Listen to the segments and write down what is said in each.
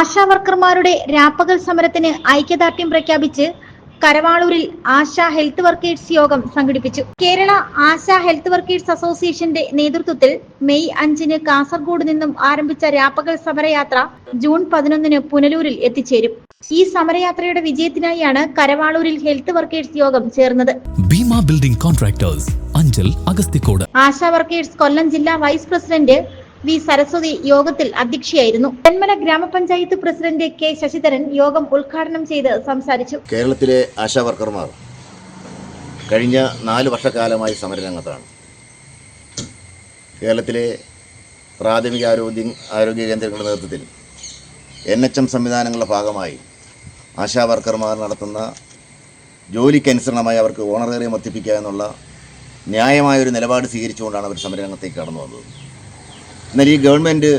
ആശാവർക്കർമാരുടെ രാപ്പകൽ സമരത്തിന് ഐക്യദാർഢ്യം പ്രഖ്യാപിച്ച് കരവാളൂരിൽ ആശാ ഹെൽത്ത് വർക്കേഴ്സ് യോഗം സംഘടിപ്പിച്ചു. കേരള ആശാ ഹെൽത്ത് വർക്കേഴ്സ് അസോസിയേഷന്റെ നേതൃത്വത്തിൽ മെയ് അഞ്ചിന് കാസർഗോഡ് നിന്നും ആരംഭിച്ച രാപ്പകൽ സമരയാത്ര ജൂൺ പതിനൊന്നിന് പുനലൂരിൽ എത്തിച്ചേരും. ഈ സമരയാത്രയുടെ വിജയത്തിനായാണ് കരവാളൂരിൽ ഹെൽത്ത് വർക്കേഴ്സ് യോഗം ചേർന്നത്. Bhima building contractors Anchal Agasthikode. Asha workers Kollam ജില്ലാ വൈസ് പ്രസിഡന്റ് വി സരസ്വതി യോഗത്തിൽ അധ്യക്ഷയായിരുന്നു. തെന്മല ഗ്രാമപഞ്ചായത്ത് പ്രസിഡന്റ് കെ ശശിധരൻ യോഗം ഉദ്ഘാടനം ചെയ്ത് സംസാരിച്ചു. കേരളത്തിലെ ആശാവർക്കർമാർ കഴിഞ്ഞ നാല് വർഷക്കാലമായി സമരരംഗത്താണ്. കേരളത്തിലെ പ്രാഥമിക ആരോഗ്യ ആരോഗ്യ കേന്ദ്രങ്ങളുടെ നേതൃത്വത്തിൽ എൻ എച്ച് എം സംവിധാനങ്ങളുടെ ഭാഗമായി ആശാവർക്കർമാർ നടത്തുന്ന ജോലിക്കനുസരണമായി അവർക്ക് ഓണറേറിയം വർദ്ധിപ്പിക്കുക എന്നുള്ള ന്യായമായൊരു നിലപാട് സ്വീകരിച്ചുകൊണ്ടാണ് അവർ സമരരംഗത്തേക്ക് കടന്നു വന്നത് എന്നാൽ ഈ ഗവൺമെന്റ്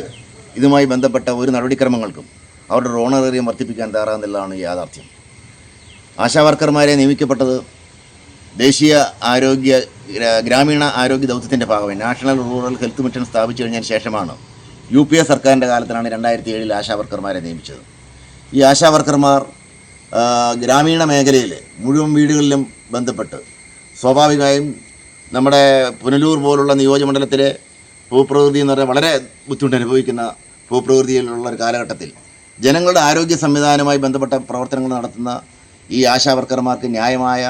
ഇതുമായി ബന്ധപ്പെട്ട ഒരു നടപടിക്രമങ്ങൾക്കും അവരുടെ ഓണറേറിയം വർദ്ധിപ്പിക്കാൻ തയ്യാറാകുന്നില്ലതാണ് യാഥാർത്ഥ്യം. ആശാവർക്കർമാരെ നിയമിക്കപ്പെട്ടത് ദേശീയ ആരോഗ്യ ഗ്രാമീണ ആരോഗ്യ ദൗത്യത്തിന്റെ ഭാഗമായി. നാഷണൽ റൂറൽ ഹെൽത്ത് മിഷൻ സ്ഥാപിച്ചു കഴിഞ്ഞതിന് ശേഷമാണ് യു പി എ സർക്കാരിന്റെ കാലത്താണ് രണ്ടായിരത്തി ഏഴിൽ ആശാവർക്കർമാരെ നിയമിച്ചത്. ഈ ആശാവർക്കർമാർ ഗ്രാമീണ മേഖലയിൽ മുഴുവൻ വീടുകളിലും ബന്ധപ്പെട്ട് സ്വാഭാവികമായും നമ്മുടെ പുനലൂർ പോലുള്ള നിയോജകമണ്ഡലത്തിലെ ഭൂപ്രകൃതി എന്ന് പറഞ്ഞാൽ വളരെ ബുദ്ധിമുട്ട് അനുഭവിക്കുന്ന ഭൂപ്രകൃതിയിലുള്ള ഒരു കാലഘട്ടത്തിൽ ജനങ്ങളുടെ ആരോഗ്യ സംവിധാനവുമായി ബന്ധപ്പെട്ട പ്രവർത്തനങ്ങൾ നടത്തുന്ന ഈ ആശാ വർക്കർമാർക്ക് ന്യായമായ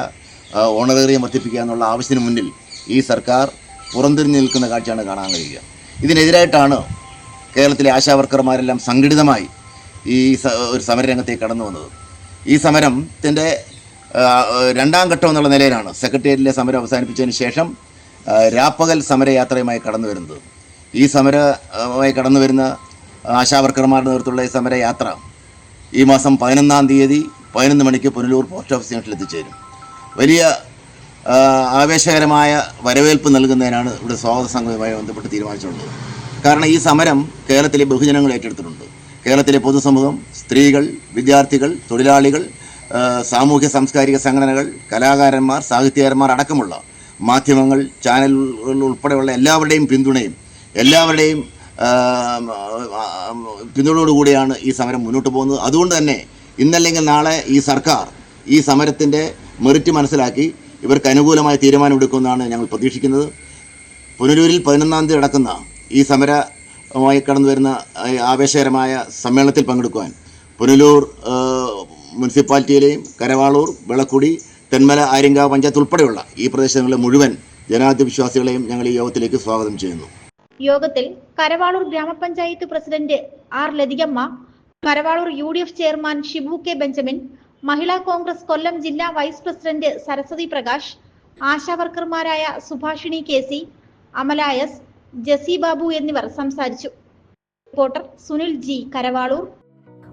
ഓണറേറിയം വർദ്ധിപ്പിക്കുക എന്നുള്ള ആവശ്യത്തിന് മുന്നിൽ ഈ സർക്കാർ പുറംതിരിഞ്ഞു നിൽക്കുന്ന കാഴ്ചയാണ് കാണാൻ കഴിയുക. ഇതിനെതിരായിട്ടാണ് കേരളത്തിലെ ആശാ വർക്കർമാരെല്ലാം സംഘടിതമായി ഈ ഒരു സമരരംഗത്തേക്ക് കടന്നു വന്നത്. ഈ സമരത്തിന്റെ രണ്ടാം ഘട്ടം എന്നുള്ള നിലയിലാണ് സെക്രട്ടേറിയറ്റിലെ സമരം അവസാനിപ്പിച്ചതിന് ശേഷം രാപ്പകൽ സമരയാത്രയുമായി കടന്നു വരുന്നത്. ഈ സമരമായി കടന്നു വരുന്ന ആശാവർക്കർമാരുടെ നേതൃത്വമുള്ള ഈ സമരയാത്ര ഈ മാസം പതിനൊന്നാം തീയതി പതിനൊന്ന് മണിക്ക് പുനലൂർ പോസ്റ്റ് ഓഫീസ് യൂണിറ്റിൽ എത്തിച്ചേരും. വലിയ ആവേശകരമായ വരവേൽപ്പ് നൽകുന്നതിനാണ് ഇവിടെ സ്വാഗത സംഘവുമായി ബന്ധപ്പെട്ട് തീരുമാനിച്ചിട്ടുള്ളത്. കാരണം ഈ സമരം കേരളത്തിലെ ബഹുജനങ്ങൾ ഏറ്റെടുത്തിട്ടുണ്ട്. കേരളത്തിലെ പൊതുസമൂഹം സ്ത്രീകൾ വിദ്യാർത്ഥികൾ തൊഴിലാളികൾ സാമൂഹ്യ സാംസ്കാരിക സംഘടനകൾ കലാകാരന്മാർ സാഹിത്യകാരന്മാർ അടക്കമുള്ള മാധ്യമങ്ങൾ ചാനലുകൾ ഉൾപ്പെടെയുള്ള എല്ലാവരുടെയും പിന്തുണയും എല്ലാവരുടെയും പിന്തുണയോടുകൂടിയാണ് ഈ സമരം മുന്നോട്ട് പോകുന്നത്. അതുകൊണ്ട് തന്നെ ഇന്നല്ലെങ്കിൽ നാളെ ഈ സർക്കാർ ഈ സമരത്തിന്റെ മെറിറ്റ് മനസ്സിലാക്കി ഇവർക്ക് അനുകൂലമായ തീരുമാനമെടുക്കുമെന്നാണ് ഞങ്ങൾ പ്രതീക്ഷിക്കുന്നത്. പുനലൂരിൽ പതിനൊന്നാം തീയതി നടക്കുന്ന ഈ സമരമായി കടന്നു വരുന്ന ആവേശകരമായ സമ്മേളനത്തിൽ പങ്കെടുക്കുവാൻ പുനലൂർ മുനിസിപ്പാലിറ്റിയിലെയും കരവാളൂർ വിളക്കുടി തെന്മല ആര്യങ്കാവ് പഞ്ചായത്ത് ഉൾപ്പെടെയുള്ള ഈ പ്രദേശങ്ങളിലെ മുഴുവൻ ജനാധിപത്യ വിശ്വാസികളെയും ഞങ്ങൾ ഈ യോഗത്തിലേക്ക് സ്വാഗതം ചെയ്യുന്നു. യോഗത്തിൽ Karavaloor grama panchayat president R Lathikamma Karavaloor U D F chairman Shibu K Benjamin Mahila Congress Kollam ജില്ലാ വൈസ് പ്രസിഡന്റ് സരസ്വതി പ്രകാശ് ആശാ വർക്കർമാരായ സുഭാഷിണി കെ സി അമലായസ് ജസി ബാബു എന്നിവർ സംസാരിച്ചു. Reporter Sunil G Karavaloor.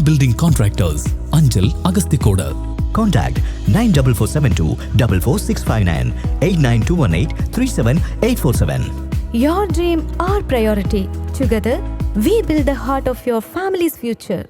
Building Contractors, Anjal Agastikoda. Contact 94472 44659 Your dream, our priority. Together, we build the heart of your family's future.